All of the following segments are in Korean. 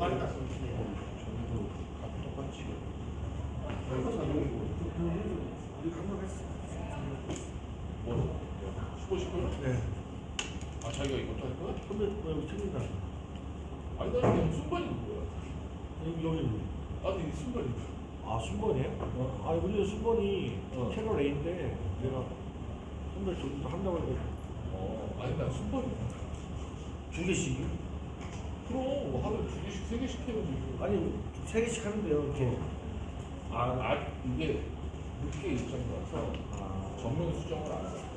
1%에 이거 빨리 다 갔습니다. 저기도 다 똑같이 이거 자동이고 우리 감독했어 뭐? 수고 싶어요? 네. 아 자기가 이것도 할 거야? 근데 왜 여기 책임다? 아니 나 그냥 순발이 뭐야 여기 여기 나도 이 순발이 아 순번이에요? 어. 아 우리 순번이 어. 채널 A인데 내가 순번 저기서 한다고 해서 어 아니 나 순발이 두 개씩 그럼 뭐 하루에 두 개씩 세 개씩 해야지 아니 세 개씩 하는데요 이렇게. 아, 아 이게 늦게 입장이라서 아. 전면 수정을 안 해.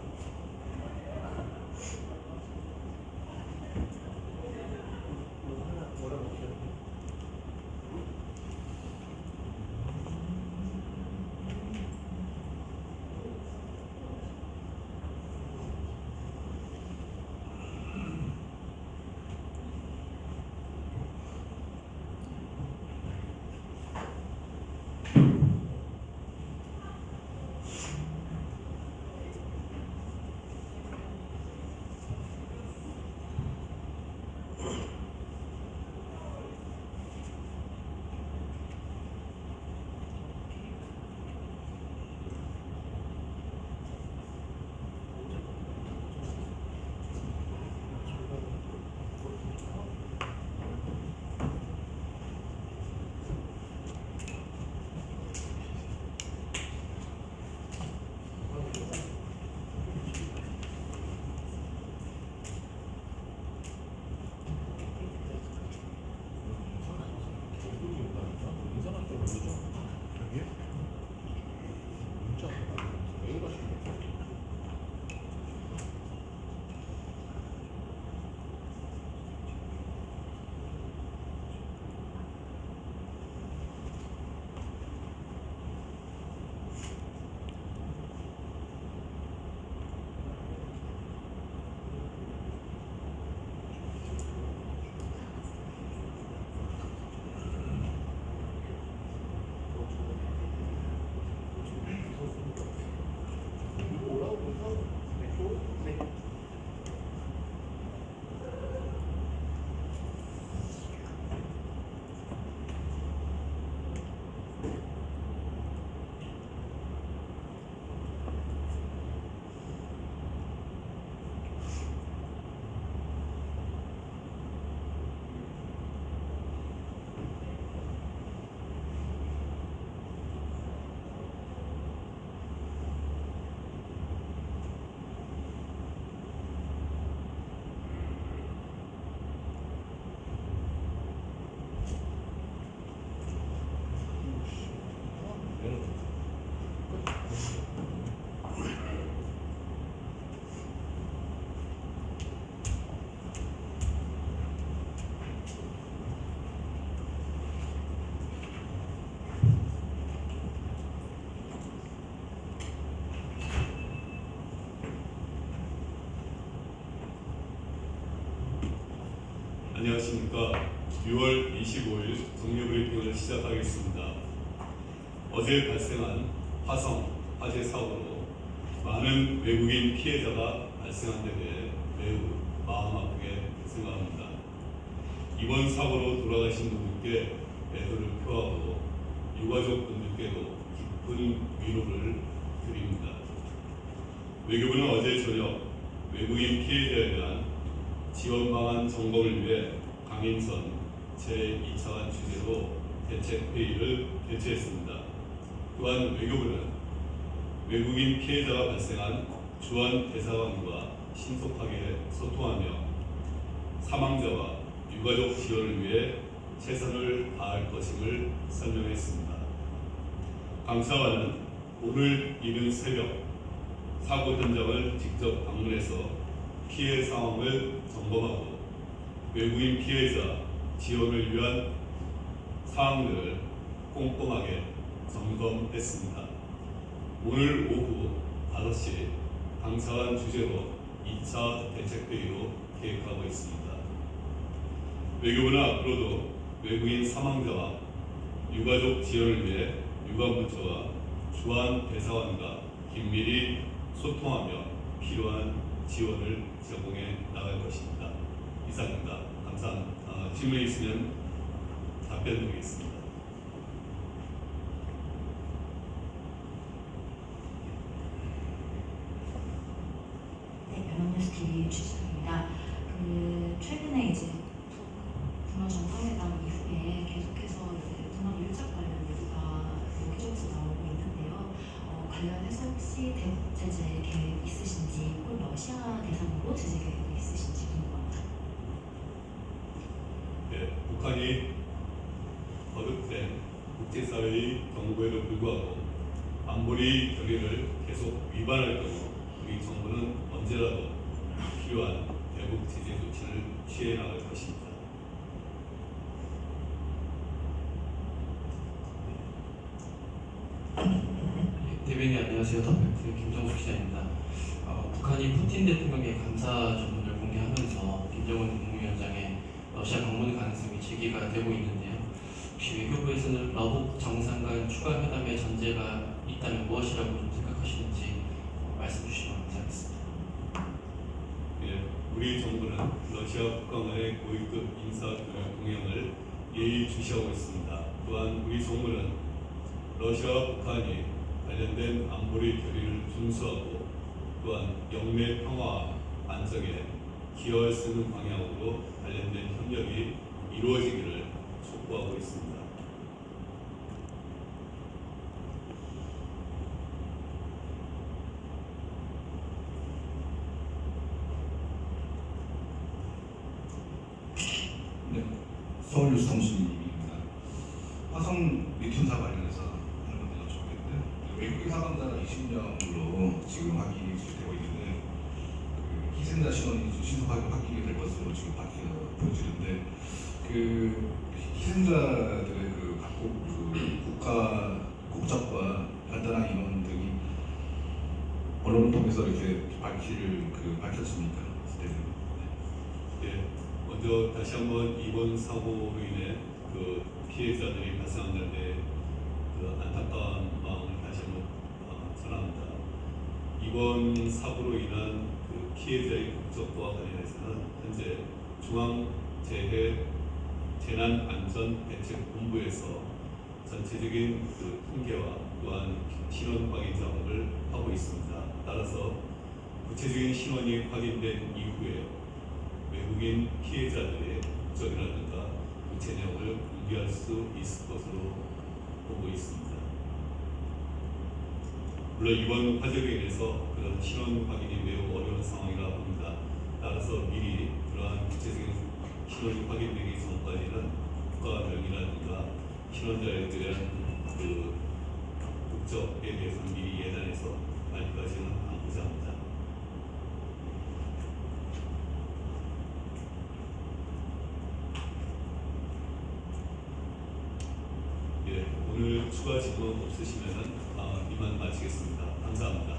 안녕하십니까. 6월 25일 정례 브리핑을 시작하겠습니다. 어제 발생한 화성 화재 사고로 많은 외국인 피해자가 발생한 데 대해 매우 마음 아프게 생각합니다. 이번 사고로 돌아가신 분들께 애도를 표하고 유가족 분들께도 깊은 위로를 드립니다. 외교부는 어제 저녁 외국인 피해자에 대한 지원 방안 점검을 위해 강인선 제2차관 주재로 대책 회의를 개최했습니다. 또한 외교부는 외국인 피해자가 발생한 주한 대사관과 신속하게 소통하며 사망자와 유가족 지원을 위해 최선을 다할 것임을 설명했습니다. 감사관은 오늘 이른 새벽 사고 현장을 직접 방문해서 피해 상황을 점검하고 외국인 피해자 지원을 위한 사항들을 꼼꼼하게 점검했습니다. 오늘 오후 5시 강사관 주제로 2차 대책회의로 계획하고 있습니다. 외교부는 앞으로도 외국인 사망자와 유가족 지원을 위해 유관부처와 주한 대사관과 긴밀히 소통하며 필요한 지원을 제공해 나갈 것입니다. 이상입니다. 감사합니다. 어, 질문 있으면 답변 드리겠습니다. 네, 변호뉴스 TV 주진입니다. 그 최근에 이제 문화정 사회당 이후에 계속해서 이제 문화 밀착 관련 얘기가 여기저기서 나오고 있는데요. 어, 관련해서 혹시 대북 제재 계획 있으신지 혹은 러시아 대상으로 제재 계획 있으신지 궁금합니다. 네, 북한이 거듭된 국제사회의 경고에도 불구하고 안보리 결의를 계속 위반할 경우 우리 정부는 언제라도 필요한 대북 제재 조치를 취해 나갈 것입니다. 예, 대변인 안녕하세요. 더팩트 김정숙 기자입니다. 어, 북한이 푸틴 대통령의 감사 전문을 공개하면서 김정은 국무위원장의 러시아 방문 가능성이 제기가 되고 있는데요. 혹시 외교부에서는 러북 정상 간 추가 회담의 전제가 있다면 무엇이라고 좀 생각하시는지 어, 말씀 주시면 감사하겠습니다. 예, 우리 정부는 러시아 북한 간의 고위급 인사 동향을 예의주시하고 있습니다. 또한 우리 정부는 러시아와 북한이 관련된 안보리 결의를 준수하고 또한 영내 평화 안정에 기여할 수 있는 방향으로 관련된 협력이 이루어지기를 촉구하고 있습니다. 네, 서울뉴스 통신입니다. 화성 리튬사 관련해서 하는 건데 여쭤보겠는데 외국인 사망자가 20명으로 지금 확인 이 되고 있는데 그 희생자 신원이 신속하게 확인이 될 것으로 지금 밝혀 보여지는데 그 희생자들의 그 각국 그 국가 국적과 간단한 인원 등이 언론을 통해서 이렇게 밝힐 그 밝혔습니까? 네. 예, 먼저 다시 한번 이번 사고로 인해 그 피해자들이 발생한 데그 안타까운 마음을 다시 한번 어, 전합니다. 이번 사고로 인한 그 피해자의 국적과 관련해서는 현재 중앙재해 재난안전대책본부에서 전체적인 그 통계와 또한 신원 확인 작업을 하고 있습니다. 따라서 구체적인 신원이 확인된 이후에 외국인 피해자들의 국적이라든가 구체 내용을 공개할 수 있을 것으로 보고 있습니다. 물론 이번 화재로 인해서 그런 신원 확인이 매우 어려운 상황이라 봅니다. 따라서 미리 그러한 구체적인 신원이 확인되기 전까지는 국가명이라든가 신원자에 대한 그 국적에 대해서는 미리 예단해서 발표하지는 않고자 합니다. 예, 오늘 추가 질문 없으시면 아, 이만 마치겠습니다. 감사합니다.